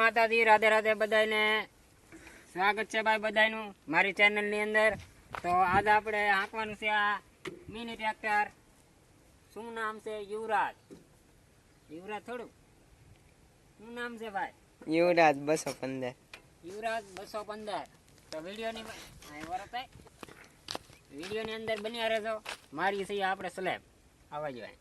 માતાજી રાધે રાધે બધાને સ્વાગત છે ભાઈ બધાનું મારી ચેનલની અંદર. તો આજ આપણે હાંકવાનું છે આ મિની ટ્રેક્ટર શું નામ છે? યુવરાજ. યુવરાજ થોડું. શું નામ છે ભાઈ? યુવરાજ બસો પંદર. યુવરાજ બસો પંદર. તો વિડીયોની અહીં વરસ થાય. વિડીયોની અંદર બન્યા રહેજો. મારી છે આપણે સ્લેબ આવવા જોઈએ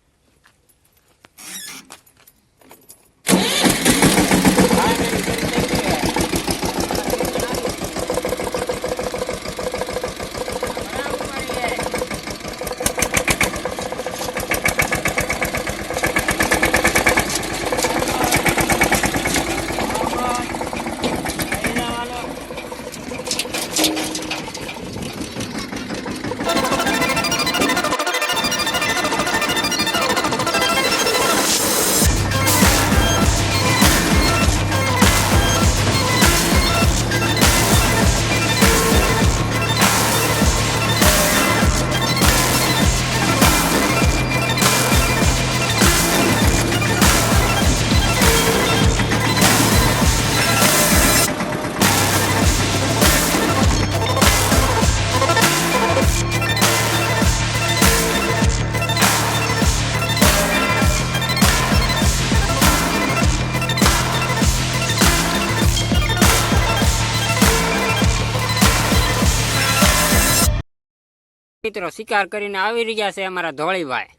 મિત્રો શિકાર કરીને આવી રહ્યા છે અમારા ધોળીભાઈ.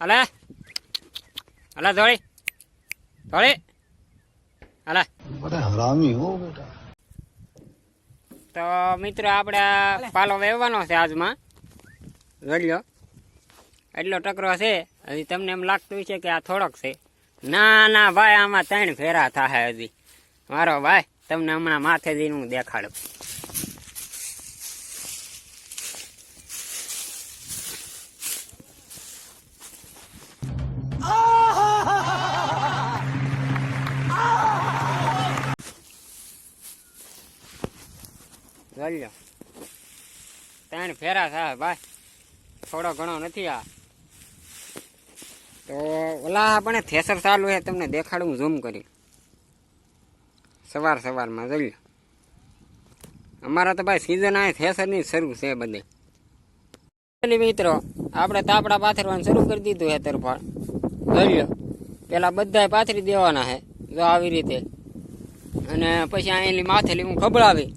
હલે? હલે ધોળી? ધોળી? હલે? તો મિત્રો આપણે પાલો વેવવાનો છે આજમાં. જોઈ એટલો ટકરો છે હજી તમને એમ લાગતું છે કે આ થોડોક છે. ના ના ભાઈ આમાં ત્રણ ફેરા થાય હજી. મારો ભાઈ તમને હમણાં માથે જઈને હું દેખાડું. જોઈ લો ત્રણ ફેરા થાય ભાઈ. થોડો ઘણો નથી આ. તો ઓલા આપણે થેસર ચાલુ છે, તમને દેખાડું ઝૂમ કરી. સવાર સવારમાં જોઈ લો અમારા તો ભાઈ સિઝન આ થેસરની શરૂ છે બધે. મિત્રો, આપણે તાપડા પાથરવાનું શરૂ કરી દીધું છે તરફાળ જોઈ લો પેલા બધા પાથરી દેવાના છે, જો આવી રીતે. અને પછી અહીંની માથેલી હું ખબડાવી.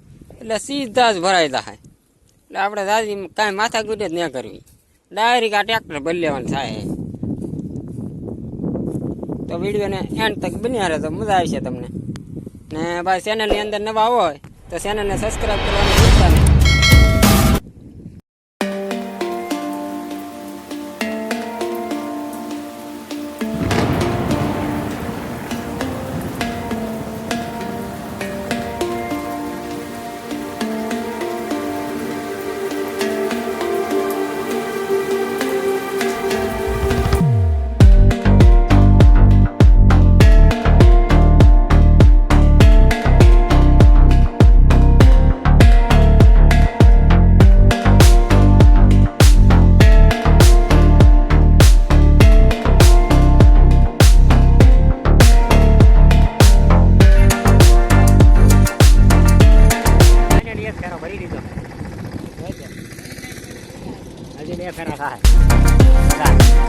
એટલે સીધા જ ભરાઈ જાય. એટલે આપણે દાદી કાંઈ માથા ગુજે જ ન કરવી. ડાયરેક્ટ આ ટ્રેક્ટર બદલી લેવાનું થાય. તો વિડીયોને એન્ડ તક બન્યા રહે તો મજા આવશે તમને. ને ભાઈ ચેનલની અંદર નવા હોય તો ચેનલને સબસ્ક્રાઈબ કરવાનું ભૂલતા નહીં. હજી બે ફેરા થાય આ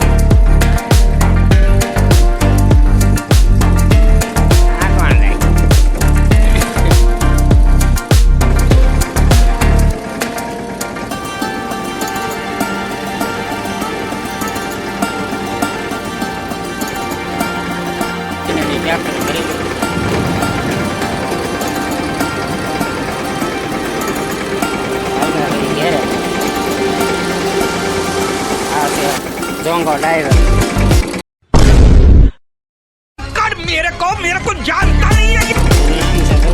મોંઘો ડ્રાઈવર મેરે કો મેરે કો જાનતા નહીં